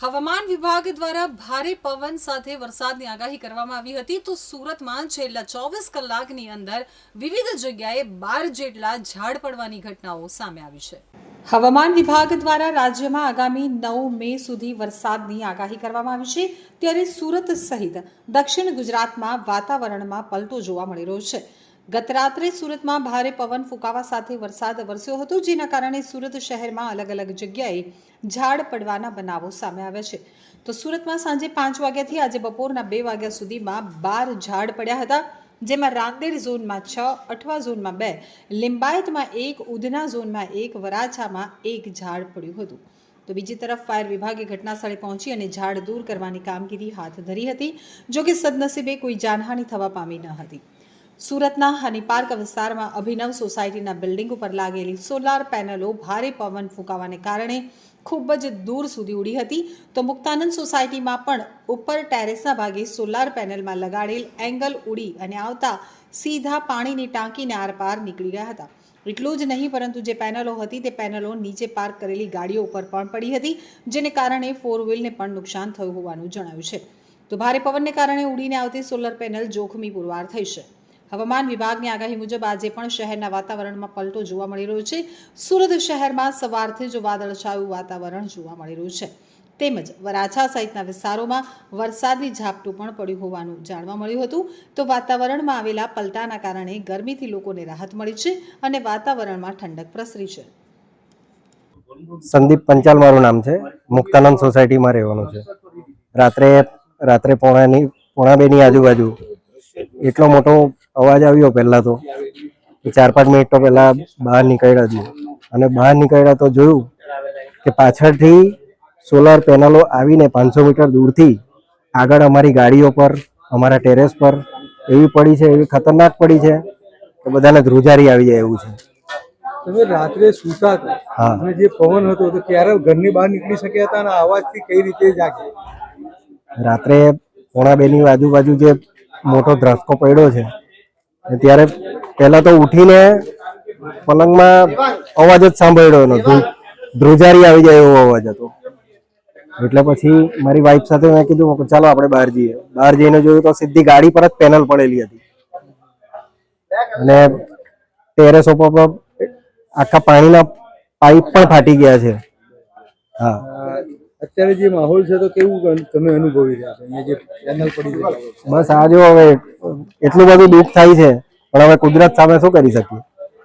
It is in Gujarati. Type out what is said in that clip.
હવામાન વિભાગ દ્વારા ભારે પવન સાથે વરસાદની આગાહી કરવામાં આવી હતી. તો સુરતમાં છેલ્લા ચોવીસ કલાકની અંદર વિવિધ જગ્યાએ બાર જેટલા ઝાડ પડવાની ઘટનાઓ સામે આવી છે. હવામાન વિભાગ દ્વારા રાજ્યમાં આગામી નવ મે સુધી વરસાદની આગાહી કરવામાં આવી છે. ત્યારે સુરત સહિત દક્ષિણ ગુજરાતમાં વાતાવરણમાં પલટો જોવા મળી રહ્યો છે. ગત રાત્રે સુરતમાં ભારે પવન ફૂંકાવા સાથે વરસાદ વરસ્યો હતો, જેના કારણે સુરત શહેરમાં અલગ અલગ જગ્યાએ ઝાડ પડવાના બનાવો સામે આવ્યા છે. તો સુરતમાં સાંજે પાંચ વાગ્યાથી આજે બપોરના બે વાગ્યા સુધીમાં બાર ઝાડ પડ્યા હતા, જેમાં રાંદેર ઝોનમાં છ, અઠવા ઝોનમાં બે, લિંબાયતમાં એક, ઉધના ઝોનમાં એક, વરાછામાં એક ઝાડ પડ્યું હતું. તો બીજી તરફ ફાયર વિભાગે ઘટનાસ્થળે પહોંચી અને ઝાડ દૂર કરવાની કામગીરી હાથ ધરી હતી જો કે સદનસીબે કોઈ જાનહાનિ થવા પામી ન હતી. સુરતના હનીપાર્ક વિસ્તારમાં અભિનવ સોસાયટીના બિલ્ડિંગ ઉપર લાગેલી સોલાર પેનલો ભારે પવન ફૂંકાવાને કારણે ખૂબ જ દૂર સુધી ઉડી હતી. તો મુક્તાનંદ સોસાયટીમાં પણ ઉપર ટેરેસના ભાગે સોલાર પેનલમાં લગાડેલ એંગલ ઉડી અને આવતા સીધા પાણીની ટાંકીને આરપાર નીકળી ગયા હતા. એટલું જ નહીં, પરંતુ જે પેનલો હતી તે પેનલો નીચે પાર્ક કરેલી ગાડીઓ ઉપર પણ પડી હતી, જેને કારણે ફોર વ્હીલને પણ નુકસાન થયું હોવાનું જણાવ્યું છે. તો ભારે પવનને કારણે ઉડીને આવતી સોલર પેનલ જોખમી પુરવાર થઈ છે. હવામાન વિભાગની આગાહી મુજબ આજે પણ શહેરના વાતાવરણમાં પલટો જોવા મળી રહ્યો છે. સુરત શહેરમાં સવારથી જ વાદળછાયું વાતાવરણ જોવા મળી રહ્યું છે. તેમજ વરાછા સહિતના વિસ્તારોમાં વરસાદી ઝાપટું પણ પડ્યું હોવાનું જાણવા મળ્યું હતું. તો વાતાવરણમાં આવેલા પલટાના કારણે ગરમીથી લોકોને રાહત મળી છે અને વાતાવરણમાં ઠંડક પ્રસરી છે. સંદીપ પંચાલ મારું નામ છે. મુક્તાનંદ સોસાયટીમાં રહેવાનું છે. રાત્રે રાત્રે પોણાની, પોણા બેની આજુબાજુ એટલો મોટો અવાજ આવ્યો પહેલા તો. ચાર પાંચ મિનિટ તો પહેલા બહાર નીકળ્યા જ અને બહાર નીકળ્યા તો જોયું કે પાછળથી સોલાર પેનલો આવીને પાંચસો મીટર દૂરથી આગળ અમારી ગાડીઓ પર અમારા ટેરેસ પર એવી પડી છે એવી ખતરનાક પડી છે કે બધાને ધ્રુજારી આવી જાય એવું છે. તમે રાત્રે સૂતા હતા. હા. અને જે પવન હતો તો ત્યારે ઘરની બહાર નીકળી શક્યા હતા અને અવાજથી કઈ રીતે જાગ્યા? રાત્રે પોણા બેની આજુબાજુ જે મોટો ધ્રાસકો પડ્યો છે ત્યારે પહેલા તો ઉઠીને પલંગમાં અવાજ જ સાંભળ્યો ધ્રુ- ધ્રુજારી આવી જાય એવો અવાજ હતો. એટલે પછી મારી વાઈફ સાથે મેં કીધું ચાલો આપણે બહાર જઈએ. બહાર જઈને જોયું તો સીધી ગાડી પર જ પેનલ પડેલી હતી. અને ટેરેસ ઉપર આખા પાણીના પાઇપ પણ ફાટી ગયા છે. હા. અત્યારે જે માહોલ છે તો કેવું તમે અનુભવી રહ્યા છો? અહીંયા જે પેનલ પડી બસ આ જો હવે એટલું બધું દુઃખ થાય છે, પણ હવે કુદરત સામે શું કરી શકીએ?